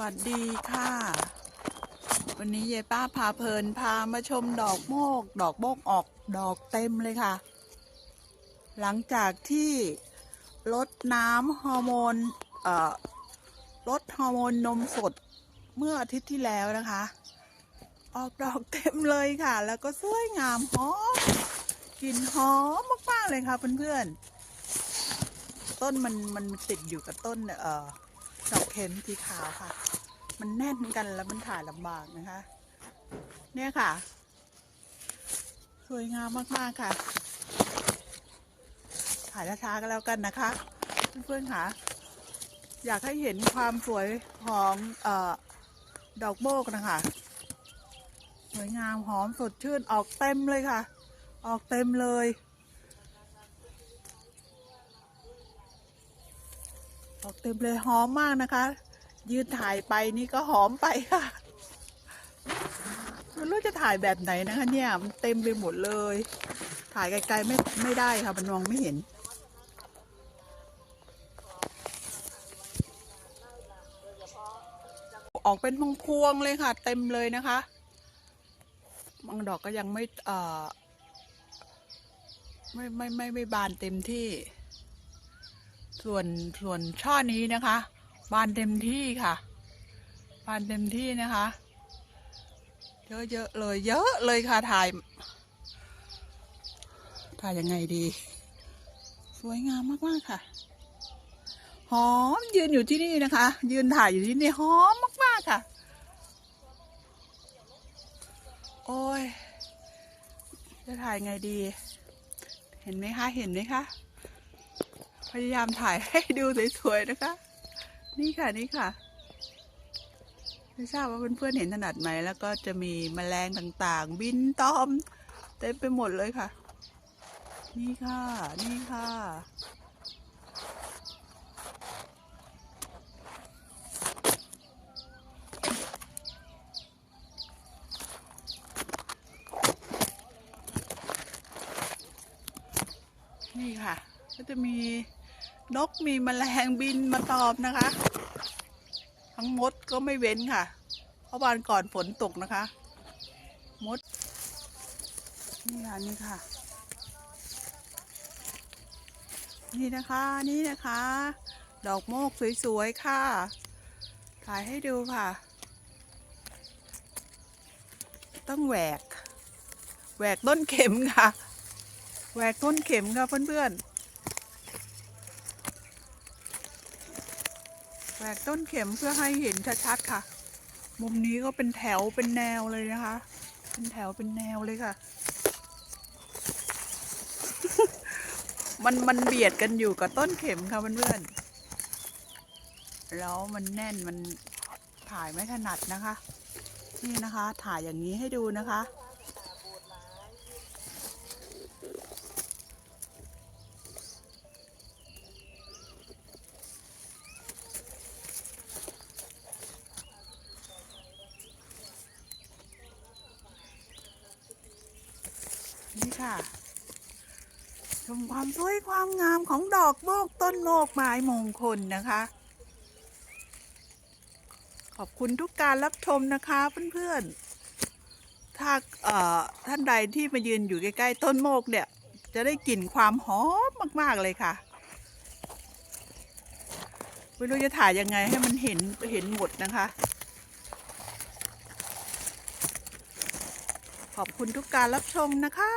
วัสดีค่ะ วันนี้ยายป้าพาเพลินพามาชมดอกโมก ดอกโมกออกดอกเต็มเลยค่ะ หลังจากที่ลดน้ำฮอร์โมนเอ่อลดฮอร์โมนนมสดเมื่ออาทิตย์ที่แล้วนะคะ ออกดอกเต็มเลยค่ะ แล้วก็สวยงามหอมกลิ่นหอมมากๆเลยค่ะเพื่อนๆต้นมันมันติดอยู่กับต้นเอ่อ เข็มสีขาวค่ะ มันแน่นกันแล้วมันถ่ายลำบากนะคะ เนี่ยค่ะ สวยงามมากๆค่ะ ถ่ายช้าๆกันแล้วกันนะคะ เพื่อนๆค่ะ อยากให้เห็นความสวยของออดอกโบกนะคะ สวยงามหอมสดชื่นออกเต็มเลยค่ะ ออกเต็มเลย ออกเต็มเลยหอมมากนะคะ ยืนถ่ายไปนี่ก็หอมไปค่ะไมันรู้จะถ่ายแบบไหนนะคะ เนี่ยมันเต็มไปหมดเลย ถ่ายไกลๆไม่ไม่ได้ค่ะมันมองไม่เห็นออกเป็นพวงพวงๆเลยค่ะ เต็มเลยนะคะบางดอกก็ยังไม่เอ่อไม่ไม่ไม่ไม่บานเต็มที่ ส่วนส่วนช่อนี้นะคะ บานเต็มที่ค่ะ บานเต็มที่นะคะเยอะเยอะๆเลย เยอะเลยค่ะถ่าย ถ่ายยังไงดี สวยงามมากๆค่ะหอมยืนอยู่ที่นี่นะคะ ยืนถ่ายอยู่ที่นี่หอมมากๆค่ะ โอ้ย จะถ่ายไงดี เห็นไหมคะ เห็นไหมคะ พยายามถ่ายให้ดูสวยๆนะคะ นี่ค่ะนี่ค่ะ ไม่ทราบว่าเพื่อนๆเห็นถนัดไหม แล้วก็จะมีแมลงต่างๆ บินตอมเต็มไปหมดเลยค่ะ นี่ค่ะ นี่ค่ะ นี่ค่ะ ก็จะมี นกมีแมลงบินมาตอมนะคะ ทั้งมดก็ไม่เว้นค่ะ เพราะวันก่อนฝนตกนะคะ มด นี่ค่ะนี่ค่ะ นี่นะคะนี่นะคะ ดอกโมกสวยๆ ค่ะ ถ่ายให้ดูค่ะ ต้องแหวก แหวกต้นเข็มค่ะ แหวกต้นเข็มค่ะเพื่อนๆ แหวกต้นเข็มเพื่อให้เห็นชัดๆค่ะ มุมนี้ก็เป็นแถวเป็นแนวเลยนะคะ เป็นแถวเป็นแนวเลยค่ะ มันมันเบียดกันอยู่กับต้นเข็มค่ะเพื่อนๆ แล้วมันแน่นมันถ่ายไม่ถนัดนะคะ นี่นะคะ ถ่ายอย่างนี้ให้ดูนะคะ นี่ค่ะ ชมความสวยความงามของดอกโมกต้นโมกไม้มงคลนะคะ ขอบคุณทุกการรับชมนะคะเพื่อนๆ ถ้าเออท่านใดที่มายืนอยู่ใกล้ๆ ต้นโมกเนี่ย จะได้กลิ่นความหอมมากๆเลยค่ะไม่รู้จะถ่ายยังไงให้มันเห็นเห็นหมดนะคะ ขอบคุณทุกการรับชมนะคะ